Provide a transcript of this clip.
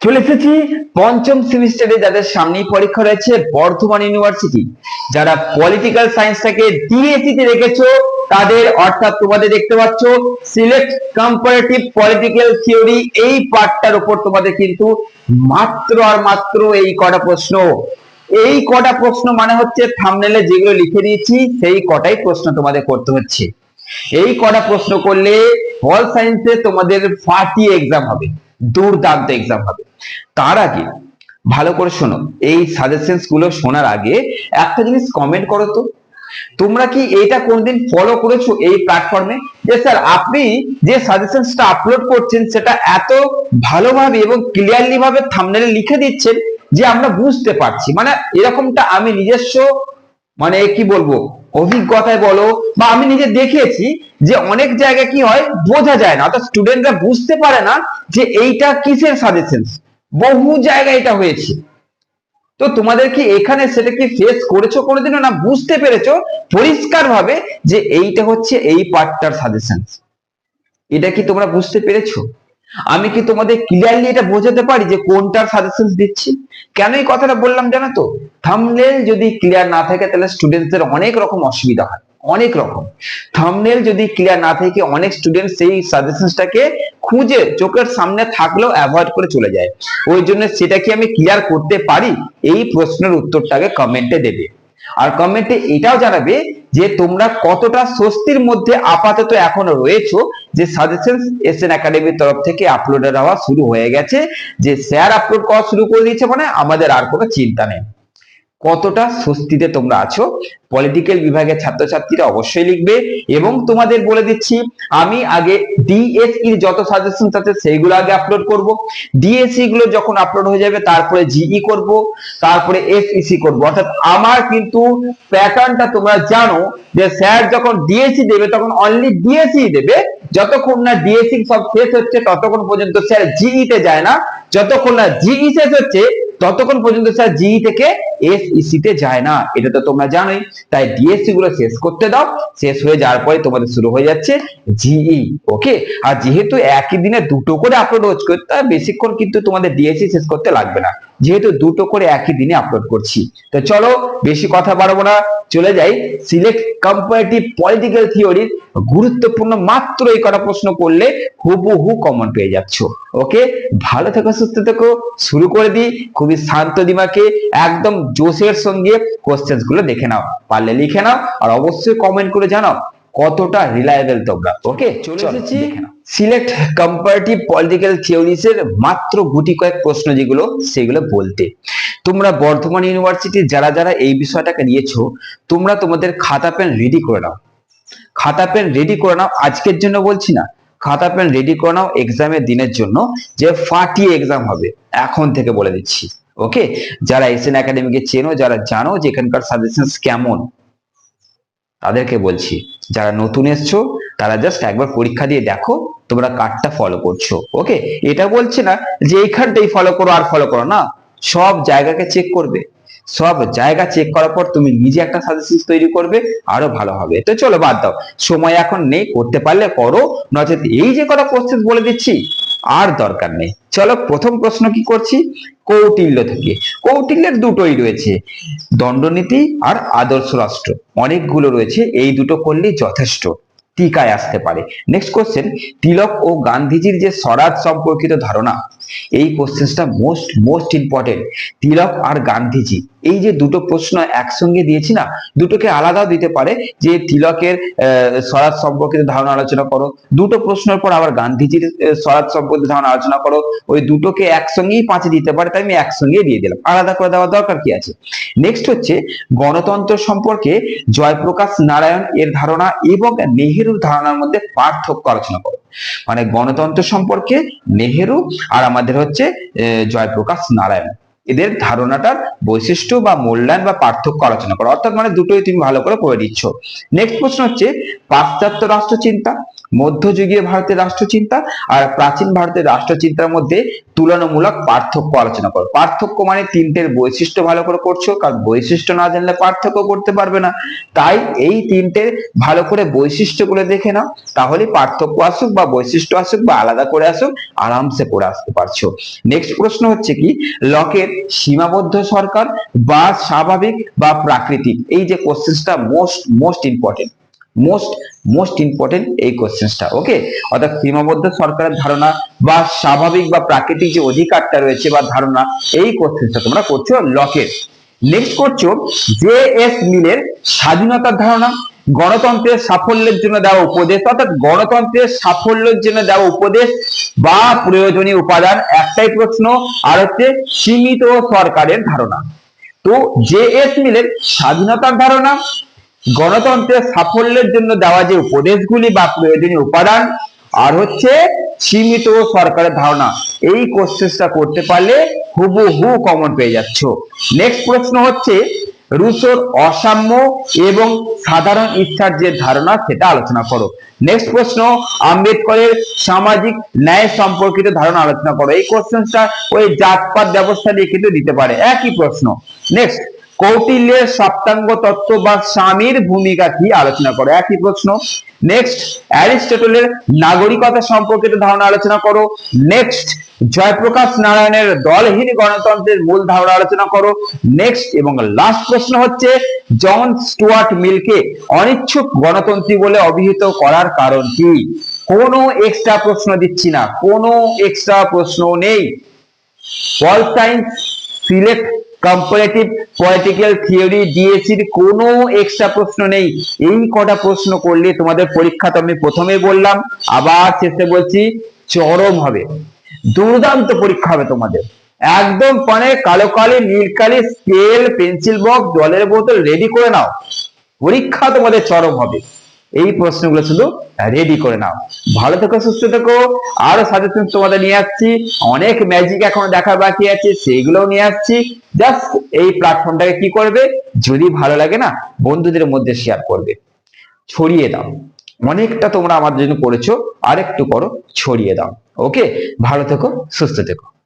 চলে এসেছি পঞ্চম সেমিস্টারে যাদের সামনেই পরীক্ষা রয়েছে বর্ধমান ইউনিভার্সিটি। যারা পলিটিক্যাল সায়েন্সটাকে ডিএসসি তে রেখেছো, তাদের অর্থাৎ তোমাদের দেখতে পাচ্ছ সিলেক্ট কম্পারেটিভ পলিটিক্যাল থিওরি এই পার্টটার উপর তোমাদের কিন্তু মাত্র আর মাত্র এই কটা প্রশ্ন। এই কটা প্রশ্ন মানে হচ্ছে থামনেলে যেগুলো লিখে দিয়েছি, সেই কটাই প্রশ্ন তোমাদের করতে হচ্ছে। এই কটা প্রশ্ন করলে পল সায়েন্সে তোমাদের ফাটি এক্সাম হবে। দুর্দান্ত এক্সাম হবে। তার আগে ভালো করে শোনো, এই সাজেশনসগুলো শোনার আগে একটা জিনিস কমেন্ট করো তো। তোমরা কি এটা কোনদিন ফলো করেছ এই প্ল্যাটফর্মে যে স্যার আপনি যে সাজেশনসটা আপলোড করছেন সেটা এত ভালোভাবে এবং ক্লিয়ারলি ভাবে থামনেলে লিখে দিচ্ছেন যে আমরা বুঝতে পারছি। মানে এরকমটা আমি নিজস্ব মানে কি বলব? অভিজ্ঞতায় বলো বা আমি নিজে দেখেছি যে অনেক জায়গায় কি হয়, বোঝা যায় না। অর্থাৎ স্টুডেন্টরা বুঝতে পারে না যে এইটা কিসের সাজেশন বহু জায়গায় এটা হয়েছে। তো তোমাদের কি এখানে সেটা কি ফেস করেছ কোনোদিনও না বুঝতে পেরেছ? পরিষ্কার ভাবে যে এইটা হচ্ছে এই পার্টটার সাজেশন এটা কি তোমরা বুঝতে পেরেছ? আমি কি তোমাদের ক্লিয়ারলি এটা বোঝাতে পারি যে কোনটার সাজেশন দিচ্ছি? কেন এই কথাটা বললাম জানো তো? থামনেল যদি ক্লিয়ার না থাকে তাহলে স্টুডেন্টদের অনেক রকম অসুবিধা হয়। অনেক রকম। থামনেল যদি ক্লিয়ার না থাকে, অনেক স্টুডেন্ট সেই সাজেশনসটাকে খুঁজে চোখের সামনে থাকলেও অ্যাভয়েড করে চলে যায়। ওই জন্য সেটা কি আমি ক্লিয়ার করতে পারি? এই প্রশ্নের উত্তরটাকে কমেন্টে দেবে। আর কমেন্টে এটাও জানাবে যে তোমরা কতটা স্বস্তির মধ্যে আপাতত এখনও রয়েছো, যে সাজেশন এসএন একাডেমির তরফ থেকে আপলোডের হওয়া শুরু হয়ে গেছে, যে স্যার আপলোড করা শুরু করে দিয়েছে মানে আমাদের আর কোনো চিন্তা নেই। কতটা স্বস্তিতে তোমরা আছো? পলিটিক্যাল বিভাগের ছাত্রছাত্রীরা অবশ্যই লিখবে এবং তোমাদের বলে দিচ্ছি, আমি আগে ডিএসই যত সাজেশন আছে সেইগুলো আগে আপলোড করব। ডিএসসি গুলো যখন আপলোড হয়ে যাবে, তারপরে জিই করব, তারপরে এসইসি করব। অর্থাৎ আমার কিন্তু প্যাটার্নটা তোমরা জানো যে স্যার যখন ডিএসই দেবে, তখন অনলি ডিএসই দেবে। যতক্ষণ না ডিএসসি সব শেষ হচ্ছে, ততক্ষণ পর্যন্ত স্যার জিই তে যায় না। যতক্ষণ না জিই শেষ হচ্ছে, ততক্ষণ পর্যন্ত স্যার জিই থেকে এসইসি তে যায় না, এটা তো তোমরা জানোই। তাই ডিএসসি গুলো শেষ করতে দাও, শেষ হয়ে যাওয়ার পরে তোমাদের শুরু হয়ে যাচ্ছে জিই ওকে আর যেহেতু একই দিনে দুটো করে আপলোড হচ্ছে তাই বেশিক্ষণ কিন্তু তোমাদের ডিএসসি শেষ করতে লাগবে না। যেহেতু দুটো করে একই দিনে আপলোড করছি। তো চলো বেশি কথা বাড়বো না, চলে যাই। সিলেক্ট কম্পারেটিভ পলিটিক্যাল থিওরির গুরুত্বপূর্ণ মাত্র এই কটা প্রশ্ন করলে হুবহু কমন পেয়ে যাচ্ছ। ওকে ভালো থেকো, সুস্থ থেকো। শুরু করে দিই। খুবই শান্ত দিমাকে, একদম জোশের সঙ্গে কোশ্চেন্সগুলো দেখে নাও। পারলে লিখে নাও, আর অবশ্যই কমেন্ট করে জানাও। কতটা রিলায়েবল তোমরা? ওকে চলে এসেছি। সিলেক্ট কম্পারেটিভ পলিটিক্যাল থিওরিজ এর মাত্র গুটি কয়েক প্রশ্ন যেগুলো সেগুলো বলতে। তোমরা বর্ধমান ইউনিভার্সিটি যারা যারা এই বিষয়টাকে নিয়েছো তোমরা তোমাদের খাতা পেন রেডি করে নাও। খাতা পেন রেডি করে নাও আজকের জন্য বলছি না। খাতা পেন রেডি করে নাও এক্সামের দিনের জন্য যে ফাটিয়ে এক্সাম হবে। এখন থেকে বলে দিচ্ছি। ওকে যারা এসএন একাডেমিকে চেনো যারা জানো যে এখানকার সাজেশনস কেমন? তাদেরকে বলছি, যারা নতুন এসছো, তারা জাস্ট একবার পরীক্ষা দিয়ে দেখো তোমরা কার্ডটা ফলো করছ। ওকে এটা বলছে না যে এইখানটাই ফলো করো আর ফলো করো না। সব জায়গাকে চেক করবে। সব জায়গা চেক করার পর তুমি নিজে একটা সাজেশন তৈরি করবে, আরও ভালো হবে। তো চলো বাদ দাও। সময় এখন নেই, করতে পারলে করো। নচেত এই যে কটা প্রসেস বলে দিচ্ছি আর দরকার নেই। চলো প্রথম প্রশ্ন কি করছি? কৌটিল্য থেকে। কৌটিল্যের দুটোই রয়েছে, দণ্ডনীতি আর আদর্শ রাষ্ট্র। অনেকগুলো রয়েছে, এই দুটো করলেই যথেষ্ট। টিকায় আসতে পারে। নেক্সট কোশ্চেন তিলক ও গান্ধীজির যে স্বরাজ সম্পর্কিত ধারণা, এই কোশ্চেনটা মোস্ট মোস্ট ইম্পর্টেন্ট তিলক আর গান্ধীজি, এই যে দুটো প্রশ্ন একসঙ্গে দিয়েছি না, দুটোকে আলাদাও দিতে পারে, যে তিলকের স্বরাজ সম্পর্কিত ধারণা আলোচনা করো, দুটো প্রশ্নের পর আবার গান্ধীজির স্বরাজ সম্পর্কিত ধারণা আলোচনা করো, ওই দুটোকে একসঙ্গেই পাঁচে দিতে পারে, তাই আমি একসঙ্গেই দিয়ে দিলাম, আলাদা করে দেওয়ার দরকার কি আছে? নেক্সট হচ্ছে, গণতন্ত্র সম্পর্কে জয়প্রকাশ নারায়ণ এর ধারণা এবং নেহেরুর ধারণার মধ্যে পার্থক্য আলোচনা করো। মানে গণতন্ত্র সম্পর্কে নেহেরু আর আমাদের হচ্ছে জয়প্রকাশ নারায়ণ। এদের ধারণাটার বৈশিষ্ট্য বা মূল্যায়ন বা পার্থক্য আলোচনা করো। অর্থাৎ মানে দুটোই তুমি ভালো করে করে দিচ্ছ নেক্সট প্রশ্ন হচ্ছে, পাশ্চাত্য রাষ্ট্র চিন্তা মধ্যযুগীয় ভারতের রাষ্ট্রচিন্তা আর প্রাচীন ভারতের রাষ্ট্রচিন্তার মধ্যে তুলনামূলক পার্থক্য আলোচনা করো। পার্থক্য মানে তিনটের বৈশিষ্ট্য ভালো করে করছ কারণ বৈশিষ্ট্য না জানলে পার্থক্য করতে পারবে না। তাই এই তিনটের ভালো করে বৈশিষ্ট্যগুলো দেখে নাও, তাহলে পার্থক্য আসুক বা বৈশিষ্ট্য আসুক বা আলাদা করে আসুক, আরামসে করে আসতে পারছ। নেক্সট প্রশ্ন হচ্ছে কি, লকের সীমাবদ্ধ সরকার বা স্বাভাবিক বা প্রাকৃতিক? এই যে কোশ্চেনটা most most important most most important এই কোশ্চেনটা ওকে অর্থাৎ সীমাবদ্ধ সরকারের ধারণা বা স্বাভাবিক বা প্রাকৃতিক যে অধিকারটা রয়েছে বা ধারণা, এই কোশ্চেনটা তোমরা করছ লকের। নেক্সট করছ জে এস মিলের স্বাধীনতার ধারণা, গণতন্ত্রের সাফল্যের জন্য দেওয়া উপদেশ, অর্থাৎ গণতন্ত্রের সাফল্যের জন্য দেওয়া উপদেশ বা প্রয়োজনীয় উপাদান একটাই প্রশ্ন, আর হচ্ছে সীমিত সরকারের ধারণা। তো জে এস মিলের স্বাধীনতার ধারণা গণতন্ত্রের সাফল্যের জন্য দেওয়া যে উপদেশগুলি বা প্রয়োজনীয় উপাদান, আর হচ্ছে সীমিত সরকারের ধারণা, এই কোশ্চেনটা করতে পারলে হুবহু কমন পেয়ে যাচ্ছ। নেক্সট প্রশ্ন হচ্ছে, রুশোর অসাম্য এবং সাধারণ ইচ্ছার যে ধারণা, সেটা আলোচনা করো। নেক্সট প্রশ্ন, আম্বেদকরের সামাজিক ন্যায় সম্পর্কিত ধারণা আলোচনা করো। এই কোশ্চেনটা ওই জাতপাত ব্যবস্থা নিয়ে কিন্তু দিতে পারে। একই প্রশ্ন। নেক্সট কৌটিল্যের সপ্তাঙ্গ তত্ত্ব বা স্বামীর ভূমিকা কি আলোচনা করো? একই প্রশ্ন। নেক্সট অ্যারিস্টটলের নাগরিকতা সম্পর্কিত ধারণা আলোচনা করো। নেক্সট জয়প্রকাশ নারায়ণের দলহীন গণতন্ত্রের মূল ধারণা আলোচনা করো। নেক্সট এবং লাস্ট প্রশ্ন হচ্ছে, জন স্টুয়ার্ট মিলকে অনিচ্ছুক গণতন্ত্রী বলে অভিহিত করার কারণ কি? কোনো এক্সট্রা প্রশ্ন দিচ্ছি না। কোনো এক্সট্রা প্রশ্ন নেই। Pol science select comparative political theory ডিএসির কোনো এক্সট্রা প্রশ্ন নেই। এই কটা প্রশ্ন করলে তোমাদের পরীক্ষা তো আমি প্রথমে বললাম, আবার শেষে বলছি চরম হবে। দুর্দান্ত পরীক্ষা হবে তোমাদের। একদম মানে কালো কালি, নীল কালি স্কেল পেন্সিল বক্স জলের বোতল রেডি করে নাও। পরীক্ষা তোমাদের চরম হবে। এই প্রশ্নগুলো শুধু রেডি করে নাও। ভালো থেকো, সুস্থ থেকো। আরও সাজেশন তোমাদের নিয়ে আসছি। অনেক ম্যাজিক এখনও দেখার বাকি আছে, সেইগুলোও নিয়ে আসছি। জাস্ট এই প্ল্যাটফর্মটাকে কি করবে? যদি ভালো লাগে না, বন্ধুদের মধ্যে শেয়ার করবে। ছড়িয়ে দাও। অনেকটা তোমরা আমার জন্য করেছ, আরেকটু করো, ছড়িয়ে দাও। ওকে ভালো থেকো, সুস্থ থেকো।